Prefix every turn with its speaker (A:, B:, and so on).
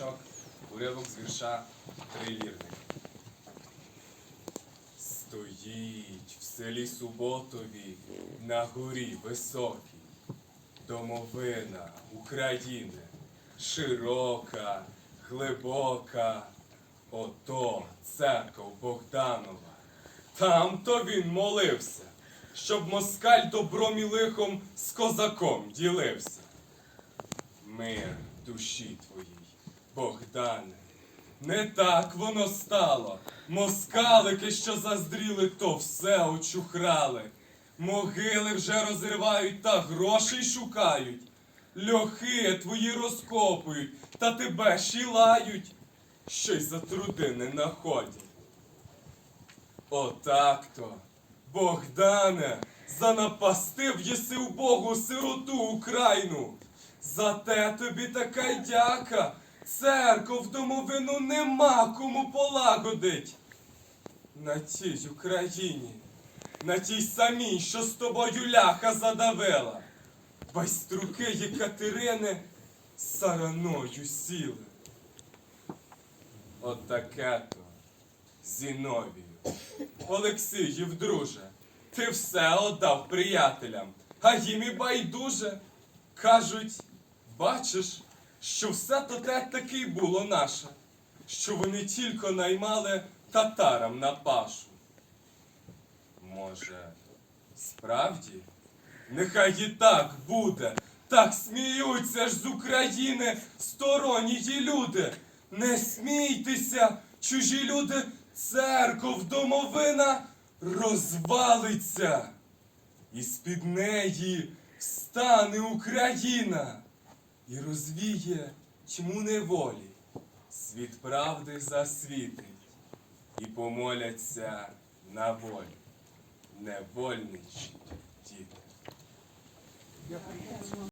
A: стрічок, уривок з вірша Трилірник. Стоїть в селі Суботові на горі високій, домовина України, широка, глибока, ото церков Богданова. Там то він молився, щоб москаль добром і лихом з козаком ділився. Мир душі твоїй, Богдане. Не так воно стало. Москалики, що заздріли, то все очухрали. Могили вже розривають та грошей шукають. Льохи твої розкопують та тебе шілають, що й за труди не находять. Отак-то, Богдане, занапастив єси у Богу сироту Україну. За те тобі така дяка. Церков домовину нема кому полагодить. На тій Україні, на тій самій, що з тобою ляха задавила. Байструки Єкатерини сараною сіли. От таке то, Зіновію. Олексіїв, друже, ти все отдав приятелям, а їм і байдуже. Кажуть, бачиш, що все то те таки було наше, що вони тільки наймали татарам на пашу. Може, справді? Нехай і так буде. Так сміються ж з України сторонні люди. Не смійтеся, чужі люди, церков домовина розвалиться. І з-під неї встане Україна і розвіє чому неволі, світ правди засвітить, і помоляться на волі, невольничі діти.